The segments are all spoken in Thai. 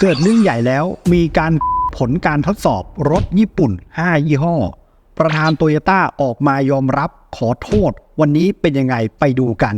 เกิดเรื่องใหญ่แล้วมีการผลการทดสอบรถญี่ปุ่น 5 ยี่ห้อ ประธานโตโยต้าออกมายอมรับขอโทษ วันนี้เป็นยังไงไปดูกัน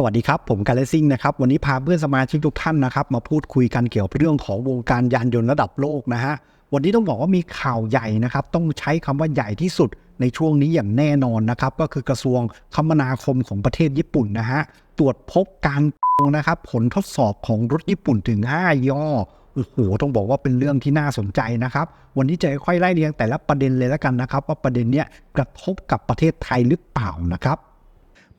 สวัสดีครับ ผมการเลซิ่งนะครับ วันนี้พาเพื่อนสมาชิกทุกท่านนะครับ มาพูดคุยกันเกี่ยวกับเรื่องของวงการยานยนต์ระดับโลกนะฮะ วันนี้ต้องบอกว่ามีข่าวใหญ่นะครับ ต้องใช้คำว่าใหญ่ที่สุดในช่วงนี้อย่างแน่นอนนะครับ ก็คือกระทรวงคมนาคมของประเทศญี่ปุ่นนะฮะ ตรวจพบการนะครับผลทดสอบของรถญี่ปุ่นถึง 5 ย่อโอ้โหต้องบอกว่าเป็นเรื่องที่น่าสนใจนะครับ วันนี้จะค่อยไล่เรียงแต่ละประเด็นเลยแล้วกันนะครับ ว่าประเด็นเนี้ยกระทบกับประเทศไทยหรือเปล่านะครับ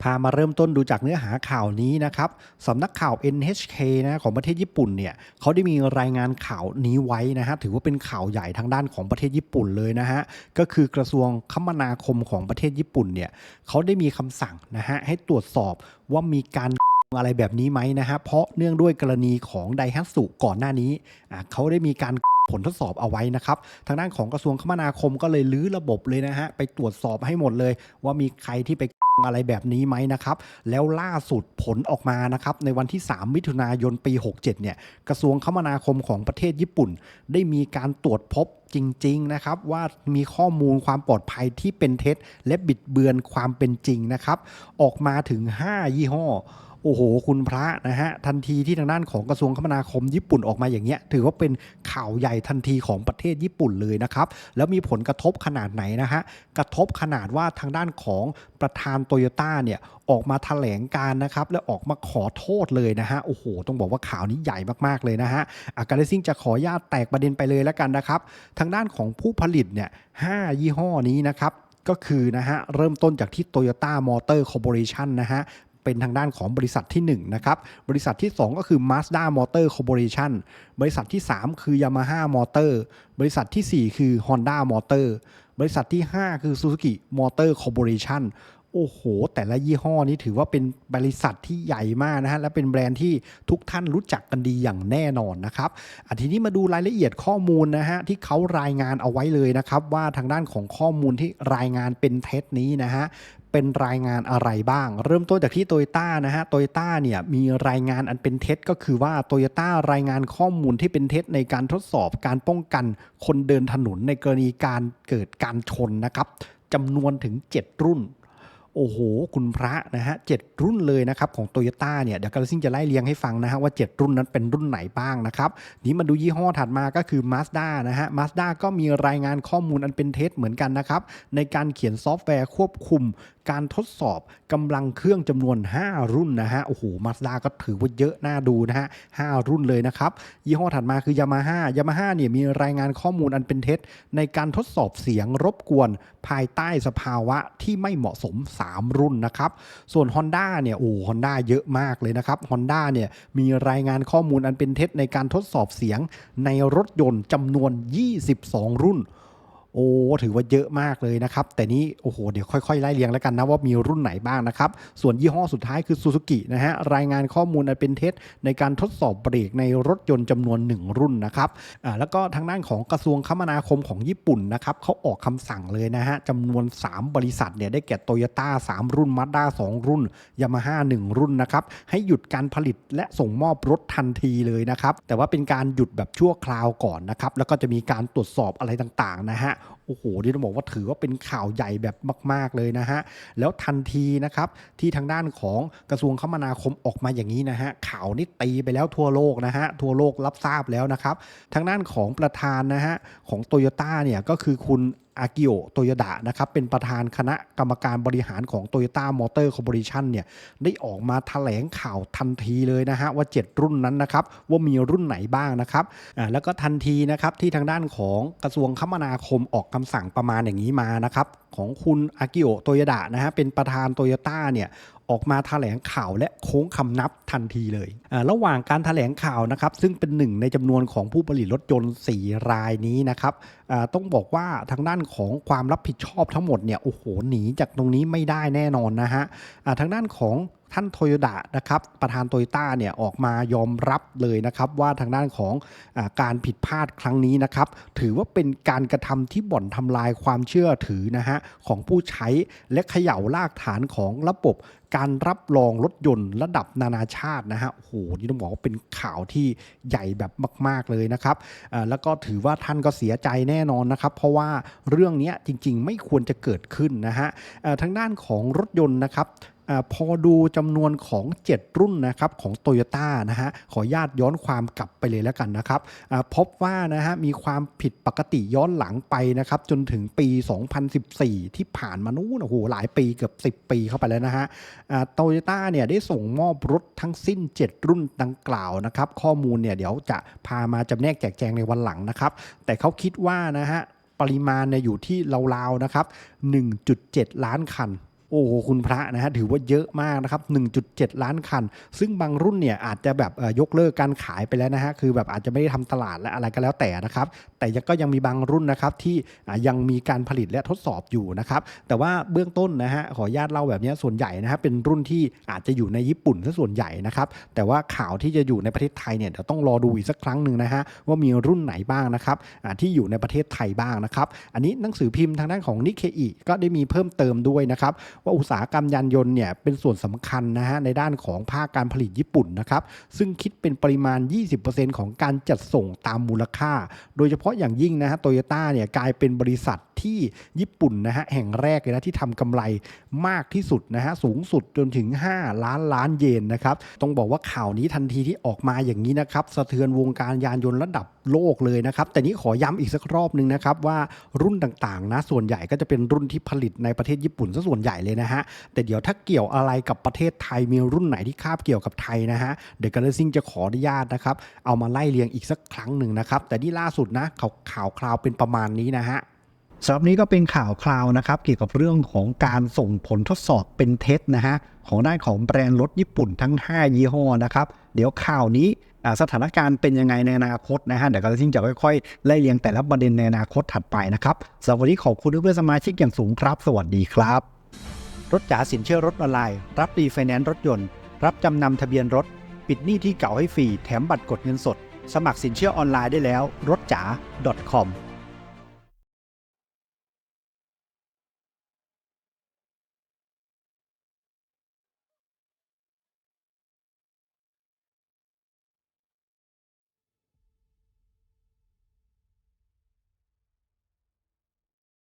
พามาเริ่มต้นดูจากเนื้อหาข่าวนี้นะครับสำนักข่าว NHK นะของประเทศญี่ปุ่นเนี่ยเขาได้มีรายงานข่าวนี้ไว้นะฮะถือว่าเป็นข่าวใหญ่ทางด้านของประเทศญี่ปุ่นเลยนะฮะก็คือกระทรวงคมนาคมของประเทศญี่ปุ่นเนี่ยเขาได้มีคำสั่งนะฮะให้ตรวจสอบว่ามีการอะไรแบบนี้ไหมนะฮะเพราะเนื่องด้วยกรณีของไดฮัตสุก่อนหน้านี้เขาได้มีการ ผลทดสอบเอาไว้นะครับ ทางด้านของกระทรวงคมนาคมก็เลยลื้อระบบเลยนะฮะไปตรวจสอบให้หมดเลย ว่ามีใครที่ไปอะไรแบบนี้ไหมนะครับ แล้วล่าสุดผลออกมานะครับ ในวันที่ 3 มิถุนายนปี 67 เนี่ย กระทรวงคมนาคมของประเทศญี่ปุ่น ได้มีการตรวจพบจริง ๆ นะครับ ว่ามีข้อมูลความปลอดภัยที่เป็นเท็จ และบิดเบือนความเป็นจริงนะครับ ออกมาถึง 5 ยี่ห้อ โอ้โห คุณพระนะฮะทันทีที่ทางด้านของกระทรวงคมนาคมญี่ปุ่นออกมาอย่างเงี้ยถือว่าเป็นข่าวใหญ่ทันทีของประเทศญี่ปุ่นเลยนะครับ แล้วมีผลกระทบขนาดไหนนะฮะกระทบขนาดว่าทางด้านของประธานโตโยต้าเนี่ยออกมาแถลงการนะครับ และออกมาขอโทษเลยนะฮะโอ้โห ต้องบอกว่าข่าวนี้ใหญ่มากๆเลยนะฮะอาการซิ่งจะขออนุญาตแตกประเด็นไปเลยแล้วกันนะครับ ทางด้านของผู้ผลิตเนี่ยห้ายี่ห้อนี้นะครับก็คือนะฮะเริ่มต้นจากที่ Toyota Motor Corporation นะฮะ เป็นทางด้านของบริษัทที่ 1 นะครับ บริษัทที่ 2 ก็คือ Mazda Motor Corporation บริษัทที่ 3 คือ Yamaha Motor บริษัททีสี่ 4 คือ Honda Motor บริษัทที่ 5 คือ Suzuki Motor Corporation โอ้โห แต่ละยี่ห้อนี้ถือว่าเป็นบริษัทที่ใหญ่มากนะฮะ และเป็นแบรนด์ที่ทุกท่านรู้จักกันดีอย่างแน่นอนนะครับอะทีนี้มาดูรายละเอียดข้อมูลนะฮะที่เขารายงานเอาไว้เลยนะครับ ว่าทางด้านของข้อมูลที่รายงานเป็นเท็จนี้นะฮะ เป็นรายงานอะไรบ้าง เริ่มต้นจากที่โตโยต้านะฮะโตโยต้าเนี่ยมีรายงานอันเป็นเท็จก็คือว่าโตโยต้ารายงานข้อมูลที่เป็นเท็จในการทดสอบการป้องกันคนเดินถนนในกรณีการเกิดการชนนะครับจำนวนถึง 7 รุ่นโอ้โห คุณพระนะฮะเจ็ดรุ่นเลยนะครับของโตโยต้าเนี่ย เดี๋ยวกาลซิ่งจะไล่เรียงให้ฟังนะฮะว่า 7 รุ่นนั้นเป็นรุ่นไหนบ้างนะครับ นี้มาดูยี่ห้อถัดมาก็คือ Mazda นะฮะ Mazda ก็มีรายงานข้อมูลอันเป็นเท็จเหมือนกันนะครับ ในการเขียนซอฟต์แวร์ควบคุม การทดสอบกำลังเครื่องจำนวน 5 รุ่นนะฮะ โอ้โห Mazda ก็ถือว่าเยอะน่าดูนะฮะ 5 รุ่นเลยนะครับ ยี่ห้อถัดมาคือ Yamaha Yamaha เนี่ยมีรายงานข้อมูลอันเป็นเท็จ ในการทดสอบเสียงรบกวน ภายใต้สภาวะที่ไม่เหมาะสม 3 รุ่นนะครับ ส่วน Honda เนี่ยโอ้ Honda เยอะมากเลยนะครับ Honda เนี่ยมีรายงานข้อมูลอันเป็นเท็จในการทดสอบเสียงในรถยนต์จำนวน 22 รุ่น โอ้ถือว่าเยอะมากเลยนะครับ แต่นี้โอ้โหเดี๋ยวค่อยๆไล่เรียงแล้วกันนะว่ามีรุ่นไหนบ้างนะครับ ส่วนยี่ห้อสุดท้ายคือ Suzuki นะฮะรายงานข้อมูลอันเป็นเท็จในการทดสอบเบรกในรถยนต์จำนวน 1 รุ่นนะครับอ่าแล้วก็ทางด้านของกระทรวงคมนาคมของญี่ปุ่นนะครับเขาออกคำสั่งเลยนะฮะจำนวน 3 บริษัทเนี่ยได้แก่ Toyota 3รุ่น Mazda 2รุ่น Yamaha 1รุ่นนะครับให้หยุดการผลิตและส่งมอบรถทันทีเลยนะครับแต่ว่าเป็นการหยุดแบบชั่วคราวก่อนนะครับแล้วก็จะมีการตรวจสอบอะไรต่างๆนะฮะ โอ้โหนี่ต้องบอกว่าถือว่าเป็นข่าวใหญ่แบบมาก ๆเลยนะฮะแล้วทันทีนะครับที่ทางด้านของกระทรวงคมนาคมออกมาอย่างนี้นะฮะข่าวนี้ตีไปแล้วทั่วโลกนะฮะทั่วโลกรับทราบแล้วนะครับทางด้านของประธานนะฮะของโตโยต้าเนี่ยก็คือคุณ อากิโอโตโยดะนะครับเป็นประธานคณะกรรมการบริหารของ Toyota Motor Corporation เนี่ยได้ออกมาแถลงข่าวทันทีเลยนะฮะว่า 7 รุ่นนั้นนะครับว่ามีรุ่นไหนบ้างนะครับอ่าแล้วก็ทันทีนะครับที่ทางด้านของกระทรวงคมนาคมออกคำสั่งประมาณอย่างนี้มานะครับของคุณอากิโอโตยดะนะฮะเป็นประธานโตโยต้าเนี่ยออกมาแถลงข่าวและโค้งคำนับทันทีเลย ระหว่างการแถลงข่าวนะครับ ซึ่งเป็นหนึ่งในจำนวนของผู้ผลิตรถยนต์ 4 รายนี้นะครับ ต้องบอกว่าทางด้านของความรับผิดชอบทั้งหมดเนี่ย โอ้โห หนีจากตรงนี้ไม่ได้แน่นอนนะฮะ ทางด้านของ ท่านโตโยดะนะครับประธานโตโยต้าเนี่ยออกมายอมรับเลยนะครับว่าทางด้านของอการผิดพลาดครั้งนี้นะครับถือว่าเป็นการกระทำที่บ่อนทำลายความเชื่อถือนะฮะของผู้ใช้และเขย่ารากฐานของระบบการรับรองรถยนต์ระดับนานาชาตินะฮะโอ้โหนี่ต้องบอกว่าเป็นข่าวที่ใหญ่แบบมาก ๆเลยนะครับแล้วก็ถือว่าท่านก็เสียใจแน่นอนนะครับ เพราะว่าเรื่องนี้จริง ๆ ไม่ควรจะเกิดขึ้นนะฮะทางด้านของรถยนต์นะครับ อพอดูจำนวนของ 7 รุ่นนะครับของ t o y ยต้นะฮะขอญาตย้อนความกลับไปเลยแล้วกันนะครับพบว่านะฮะมีความผิดปกติย้อนหลังไปนะครับจนถึงปี 2014 ที่ผ่านมานู้นโอ้โหหลายปีเกือบ 10 ปีเข้าไปแล้วนะฮะโตโยต้าเนี่ยได้ส่งมอบรถทั้งสิ้น 7 รุ่นดังกล่าวนะครับข้อมูลเนี่ยเดี๋ยวจะพามาจำแนกแจกแจงในวันหลังนะครับ แต่เขาคิดว่านะฮะปริมาณเนี่ยอยู่ที่ราวๆนะครับ 1.7 ล้านคัน โอ้โหคุณพระนะฮะถือว่าเยอะมากนะครับ 1.7 ล้านคัน ซึ่งบางรุ่นเนี่ยอาจจะแบบยกเลิกการขายไปแล้วนะฮะคือแบบอาจจะไม่ได้ทำตลาดและอะไรก็แล้วแต่นะครับ แต่ยังก็ยังมีบางรุ่นนะครับที่ยังมีการผลิตและทดสอบอยู่นะครับแต่ว่าเบื้องต้นนะฮะขออนุญาตเล่าแบบนี้ส่วนใหญ่นะฮะเป็นรุ่นที่อาจจะอยู่ในญี่ปุ่นซะส่วนใหญ่นะครับแต่ว่าข่าวที่จะอยู่ในประเทศไทยเนี่ยเดี๋ยวต้องรอดูอีกสักครั้งหนึ่งนะฮะว่ามีรุ่นไหนบ้างนะครับที่อยู่ในประเทศไทยบ้างนะครับ อันนี้หนังสือพิมพ์ทางด้านของนิเคอีก็ได้มีเพิ่มเติมด้วยนะครับว่าอุตสาหกรรมยานยนต์เนี่ยเป็นส่วนสำคัญนะฮะในด้านของภาคการผลิตญี่ปุ่นนะครับซึ่งคิดเป็นปริมาณ 20%ของการจัดส่งตามมูลค่า โดยเฉพาะอย่างยิ่งนะฮะโตโยต้าเนี่ยกลายเป็นบริษัท ที่ญี่ปุ่นนะฮะแห่งแรกเลยนะที่ทำกำไรมากที่สุดนะฮะสูงสุดจนถึง 5 ล้านล้านเยนนะครับต้องบอกว่าข่าวนี้ทันทีที่ออกมาอย่างนี้นะครับสะเทือนวงการยานยนต์ระดับโลกเลยนะครับแต่นี้ขอย้ำอีกสักรอบหนึ่งนะครับว่ารุ่นต่างๆนะส่วนใหญ่ก็จะเป็นรุ่นที่ผลิตในประเทศญี่ปุ่นซะส่วนใหญ่เลยนะฮะแต่เดี๋ยวถ้าเกี่ยวอะไรกับประเทศไทยมีรุ่นไหนที่คาบเกี่ยวกับไทยนะฮะเดอะกาเลซิงจะขออนุญาตนะครับเอามาไล่เรียงอีกสักครั้งหนึ่งนะครับแต่นี่ล่าสุดนะข่าวข่าวคราวเป็นประมาณนี้นะฮะ สำหรับนี้ก็เป็นข่าวคราวนะครับเกี่ยวกับเรื่องของการส่งผลทดสอบเป็นเท็จนะฮะของด้านของแบรนด์รถญี่ปุ่นทั้ง 5 ยี่ห้อนะครับ เดี๋ยวข่าวนี้สถานการณ์เป็นยังไงในอนาคตนะฮะเดี๋ยวกระทิงจะค่อยๆไล่เรียงแต่ละประเด็นในอนาคตถัดไปนะครับสำหรับวันนี้ขอบคุณเพื่อนสมาชิกอย่างสูงครับ สวัสดีครับ รถจ๋าสินเชื่อรถออนไลน์ รับรีไฟแนนซ์รถยนต์ รับจำนำทะเบียนรถ ปิดหนี้ที่เก่าให้ฟรีแถมบัตรกดเงินสด สมัครสินเชื่อออนไลน์ได้แล้วรถจ๋า .com